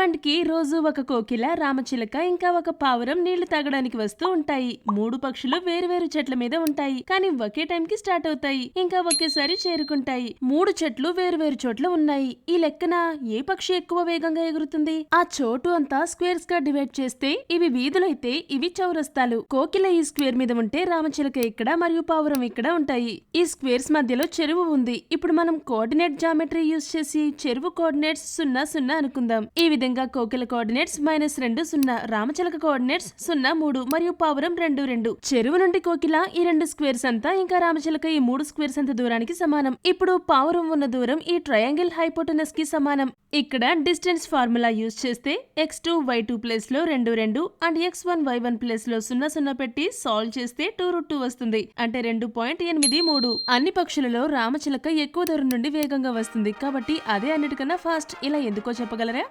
కి రోజు ఒక కోకిల రామచిలక ఇంకా ఒక పావురం నీళ్ళు తాగడానికి వస్తూ ఉంటాయి. మూడు పక్షులు వేరువేరు చెట్ల మీద ఉంటాయి. కానీ ఒకే టైం కి స్టార్ట్ అవుతాయి. ఇంకా ఒకేసారి చేరుకుంటాయి. మూడు చెట్లు వేరువేరు చోట్ల ఉన్నాయి. ఈ లెక్కన ఏ పక్షి ఎక్కువ వేగంగా ఎగురుతుంది? ఆ చోటు అంతా స్క్వేర్స్గా డివైడ్ చేస్తే ఇవి వీధులైతే ఇవి చౌరస్తాలు. కోకిల ఈ స్క్వేర్ మీద ఉంటే రామచిలక ఇక్కడ మరియు పావురం ఇక్కడ ఉంటాయి. ఈ స్క్వేర్స్ మధ్యలో చెరువు ఉంది. ఇప్పుడు మనం కోఆర్డినేట్ జామెట్రీ యూస్ చేసి చెరువు కోఆర్డినేట్స్ సున్నా సున్నా అనుకుందాం. ఈ విధంగా కోకిల కోఆర్డినేట్స్ మైనస్ రెండు సున్నా రామచిలక కోఆర్డినేట్స్ సున్నా మూడు మరియు పావురం రెండు రెండు. చెరువు నుండి కోకిల ఈ రెండు స్క్వేర్స్ అంతా ఇంకా రామచిలక ఈ మూడు స్క్వేర్స్ అంత దూరానికి సమానం. ఇప్పుడు పావురం ఉన్న దూరం ఈ ట్రయాంగిల్ హైపోటనస్కి సమానం. ఇక్కడ డిస్టెన్స్ ఫార్ములా యూజ్ చేస్తే ఎక్స్ టూ వై టూ ప్లేస్లో రెండు రెండు and X one Y one ప్లేస్లో సున్నా సున్నా పెట్టి సాల్వ్ చేస్తే టూ రూట్ టూ వస్తుంది. అంటే రెండు పాయింట్ ఎనిమిది మూడు. అన్ని పక్షులలో రామచిలక ఎక్కువ దూరం నుండి వేగంగా వస్తుంది. కాబట్టి అదే అన్నిటికన్నా ఫాస్ట్. ఇలా ఎందుకో చెప్పగలరా?